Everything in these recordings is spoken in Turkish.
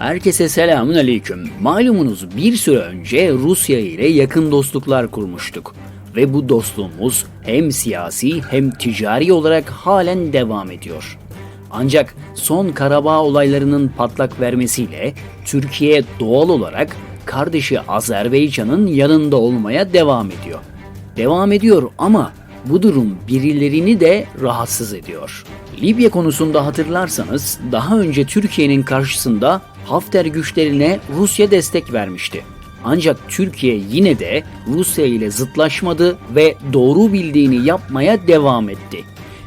Herkese selamun aleyküm. Malumunuz bir süre önce Rusya ile yakın dostluklar kurmuştuk. Ve bu dostluğumuz hem siyasi hem ticari olarak halen devam ediyor. Ancak son Karabağ olaylarının patlak vermesiyle Türkiye doğal olarak kardeşi Azerbaycan'ın yanında olmaya devam ediyor. Devam ediyor ama bu durum birilerini de rahatsız ediyor. Libya konusunda hatırlarsanız daha önce Türkiye'nin karşısında Hafter güçlerine Rusya destek vermişti. Ancak Türkiye yine de Rusya ile zıtlaşmadı ve doğru bildiğini yapmaya devam etti.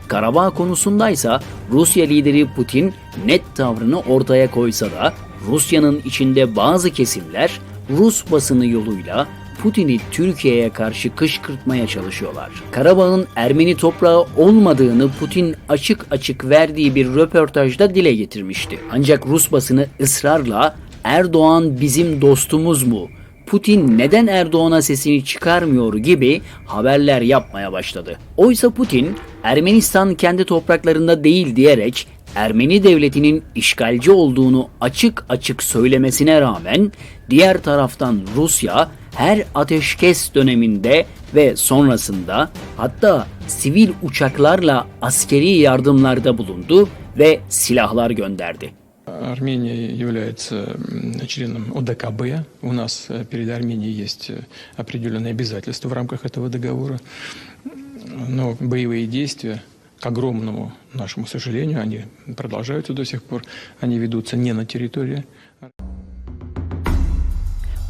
Karabağ konusundaysa Rusya lideri Putin net tavrını ortaya koysa da Rusya'nın içinde bazı kesimler Rus basını yoluyla Putin'i Türkiye'ye karşı kışkırtmaya çalışıyorlar. Karabağ'ın Ermeni toprağı olmadığını Putin açık açık verdiği bir röportajda dile getirmişti. Ancak Rus basını ısrarla Erdoğan bizim dostumuz mu? Putin neden Erdoğan'a sesini çıkarmıyor gibi haberler yapmaya başladı. Oysa Putin Ermenistan kendi topraklarında değil diyerek Ermeni devletinin işgalci olduğunu açık açık söylemesine rağmen diğer taraftan Rusya her ateşkes döneminde ve sonrasında hatta sivil uçaklarla askeri yardımlarda bulundu ve silahlar gönderdi. Армения является м, членом ОДКБ. У нас э, перед Арменией есть э, определенные обязательства в рамках этого договора. Но боевые действия, к огромному нашему сожалению, они продолжаются до сих пор. Они ведутся не на территории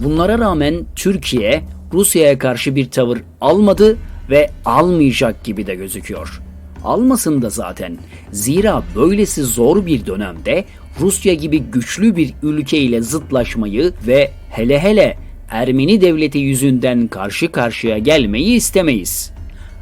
Bunlara rağmen Türkiye Rusya'ya karşı bir tavır almadı ve almayacak gibi de gözüküyor. Almasın da zaten. Zira böylesi zor bir dönemde Rusya gibi güçlü bir ülkeyle zıtlaşmayı ve hele hele Ermeni devleti yüzünden karşı karşıya gelmeyi istemeyiz.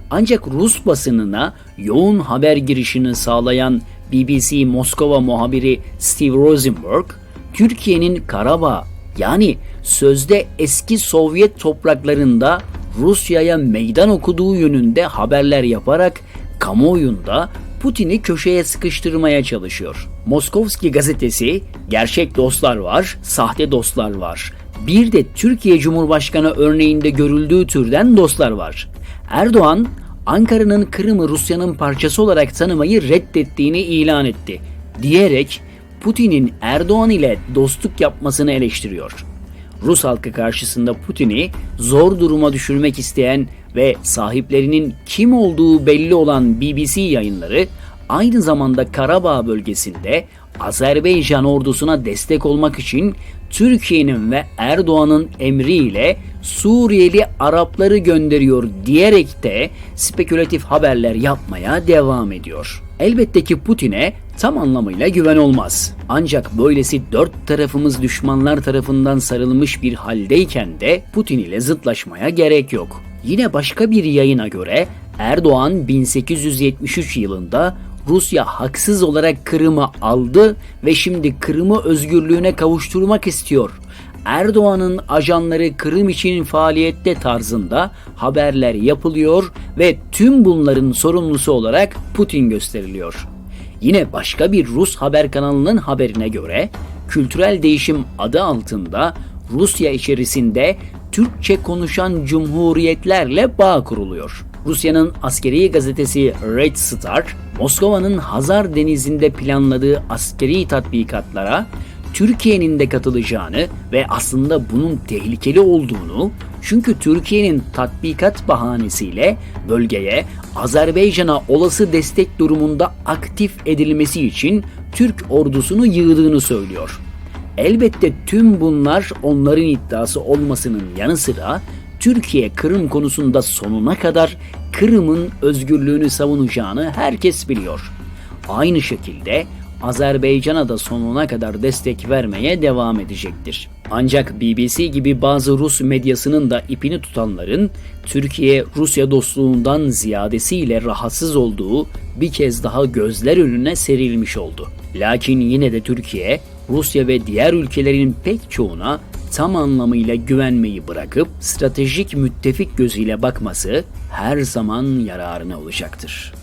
Ancak Rus basınına yoğun haber girişini sağlayan BBC Moskova muhabiri Steve Rosenberg, Türkiye'nin Karabağ yani sözde eski Sovyet topraklarında Rusya'ya meydan okuduğu yönünde haberler yaparak kamuoyunda Putin'i köşeye sıkıştırmaya çalışıyor. Moskovski gazetesi gerçek dostlar var, sahte dostlar var. Bir de Türkiye Cumhurbaşkanı örneğinde görüldüğü türden dostlar var. Erdoğan, Ankara'nın Kırım'ı Rusya'nın parçası olarak tanımayı reddettiğini ilan etti. Diyerek Putin'in Erdoğan ile dostluk yapmasını eleştiriyor. Rus halkı karşısında Putin'i zor duruma düşürmek isteyen ve sahiplerinin kim olduğu belli olan BBC yayınları aynı zamanda Karabağ bölgesinde Azerbaycan ordusuna destek olmak için Türkiye'nin ve Erdoğan'ın emriyle Suriyeli Arapları gönderiyor diyerek de spekülatif haberler yapmaya devam ediyor. Elbette ki Putin'e tam anlamıyla güven olmaz. Ancak böylesi dört tarafımız düşmanlar tarafından sarılmış bir haldeyken de Putin ile zıtlaşmaya gerek yok. Yine başka bir yayına göre Erdoğan 1873 yılında Rusya haksız olarak Kırım'ı aldı ve şimdi Kırım'ı özgürlüğüne kavuşturmak istiyor. Erdoğan'ın ajanları Kırım için faaliyette tarzında haberler yapılıyor ve tüm bunların sorumlusu olarak Putin gösteriliyor. Yine başka bir Rus haber kanalının haberine göre kültürel değişim adı altında Rusya içerisinde Türkçe konuşan cumhuriyetlerle bağ kuruluyor. Rusya'nın askeri gazetesi Red Star, Moskova'nın Hazar Denizi'nde planladığı askeri tatbikatlara Türkiye'nin de katılacağını ve aslında bunun tehlikeli olduğunu çünkü Türkiye'nin tatbikat bahanesiyle bölgeye Azerbaycan'a olası destek durumunda aktif edilmesi için Türk ordusunu yığdığını söylüyor. Elbette tüm bunlar onların iddiası olmasının yanı sıra Türkiye Kırım konusunda sonuna kadar Kırım'ın özgürlüğünü savunacağını herkes biliyor. Aynı şekilde Azerbaycan'a da sonuna kadar destek vermeye devam edecektir. Ancak BBC gibi bazı Rus medyasının da ipini tutanların Türkiye Rusya dostluğundan ziyadesiyle rahatsız olduğu bir kez daha gözler önüne serilmiş oldu. Lakin yine de Türkiye Rusya ve diğer ülkelerin pek çoğuna tam anlamıyla güvenmeyi bırakıp stratejik müttefik gözüyle bakması her zaman yararına olacaktır.